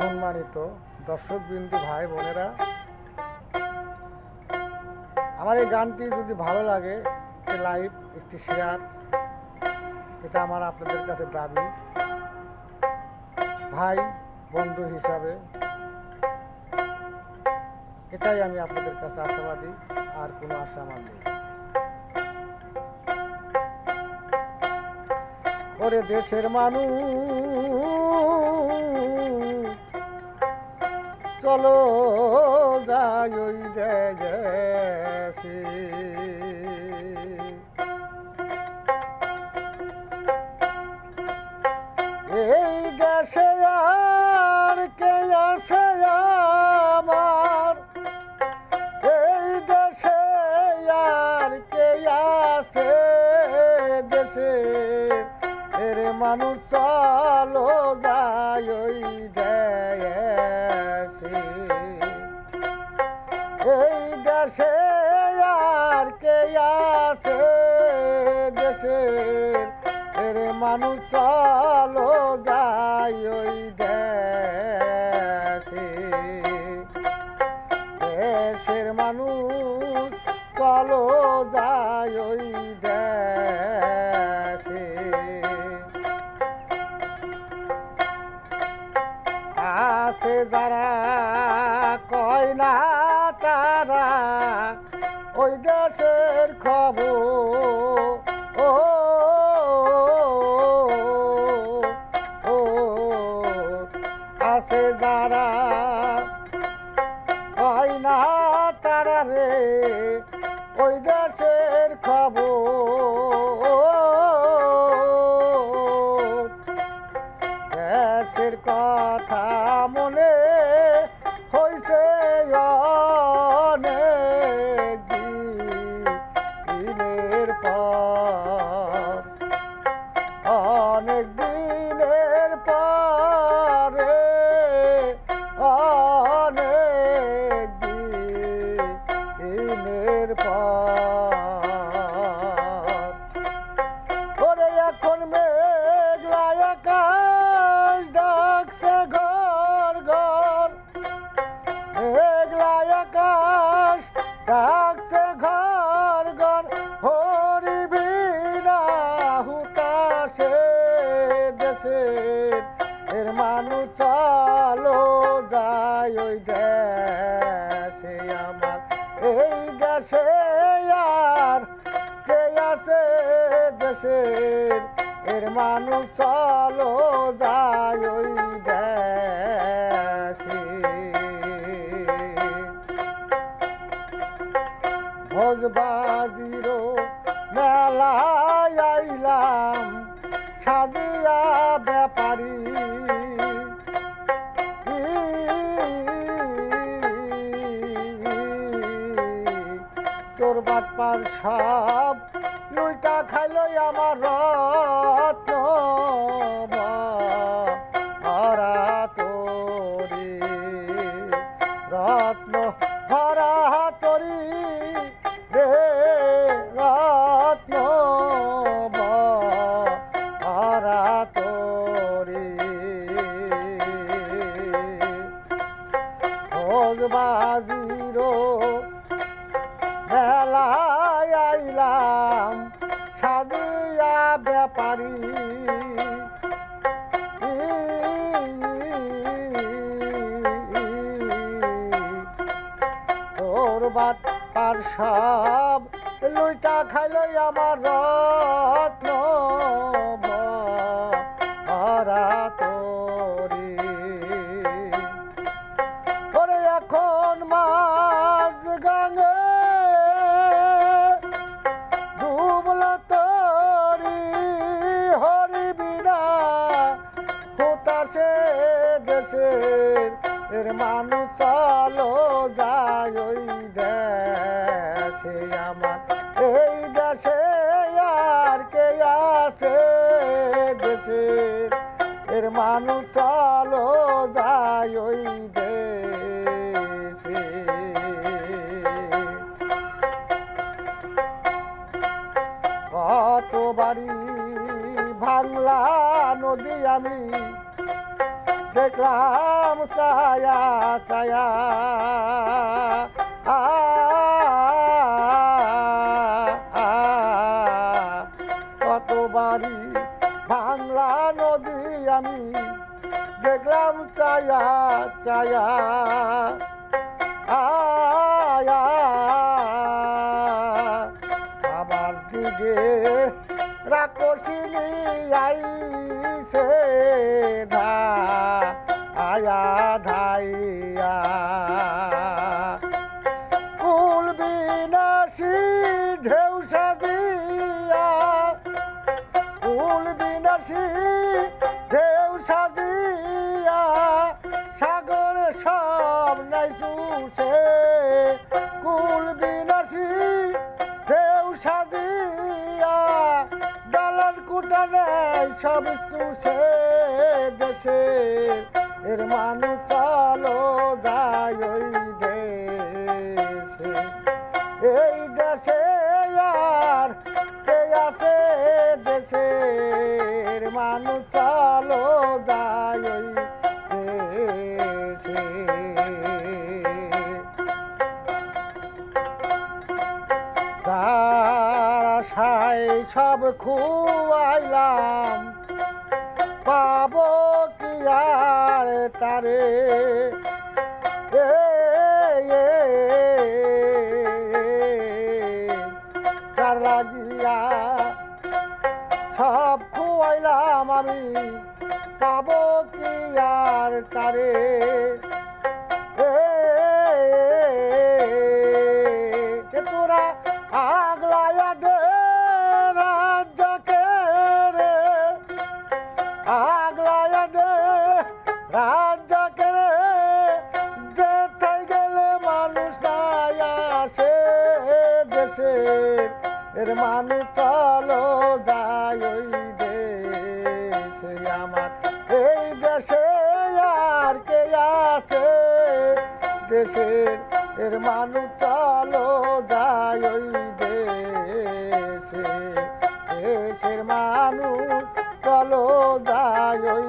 সম্মানিত দর্শক বিন্দু ভাই বোনেরা, আমার এই গানটি যদি ভালো লাগে, একটি লাইভ একটি শেয়ার, এটা আমার আপনাদের কাছে দাবি। ভাই, বন্ধু হিসাবে এটাই আমি আপনাদের কাছে আশাবাদী, আর কোনো আশা আমার নেই। ওরে দেশের মানুষ চলো যাই ওই দেশে এই দেশে আর কে আছে আমার? এই দেশে আর কে আছে দেশে? এর মানুষ চলো যায় দেশে আর কে আছে দেশে এর মানুষ চলো যাই ওই দেশে। দেশের মানুষ চলো যাই ওই দেশের খবর। ও আছে যারা হয় না তারা রে ওই দেশের খবর। দিনের পর এখন মেঘলা আকাশ ডাকছে ঘর ঘর। মেঘলা আকাশ ডাকছে ঘর ঘর। হরিবি না হুতাশে দেশের এর মানুষ চলো যায় ওই দেশে। এই দেশে আর কে আছে দেশের? এর মানুষ চলো যায় ওই দেশে। ভোজবাজিরো মেলায় আইলাম, সাজিয়া ব্যাপারী বাটপার সব লুইটা খাইলো আমার রত্ন ভরা তোরি রত্ন তোরি রে রত্ন তোরি। বাজিরো ব্যাপারী চোর বাট পার সব লুইটা খাইলো আমার রত্ন ভরা তোরি দেশের এর মানুষ চলো যায় ওই দেশে আমার। এই দেশে আর কে আছে দেশের? এর মানুষ চলো যায় ওই দেশে। কত বাড়ি ভাঙলা নদী আমি দেখলাম ছায়া ছায়া আ, কতবারই বাংলা নদী আমি দেখলাম ছায়া ছায়া আমার দিকে রাকসিনী আইছে ধা আয়া ধাইয়া। কুল বিনাশী ঢেউ সাজিয়া। কুল দালান সব সুসে দেশে এর মানুষ চলো যায় ওই দেশে। এই দেশে আর কে আছে দেশের? মানুষ চলো যায় ওই দেশে। যার আশায় সব খুয়াইলাম পাবো কি আর তারে লাগিয়া সব খুয়াইলাম আমি পাবো কি আর তারে তোরা আগলায়া দেশে এর মানুষ চলো যায় ওই দেশে আমার। এই দেশে আর কে আছে? দেশের এর মানুষ চলো যায় ওই দেশে। দেশের মানুষ চলো যায় ওই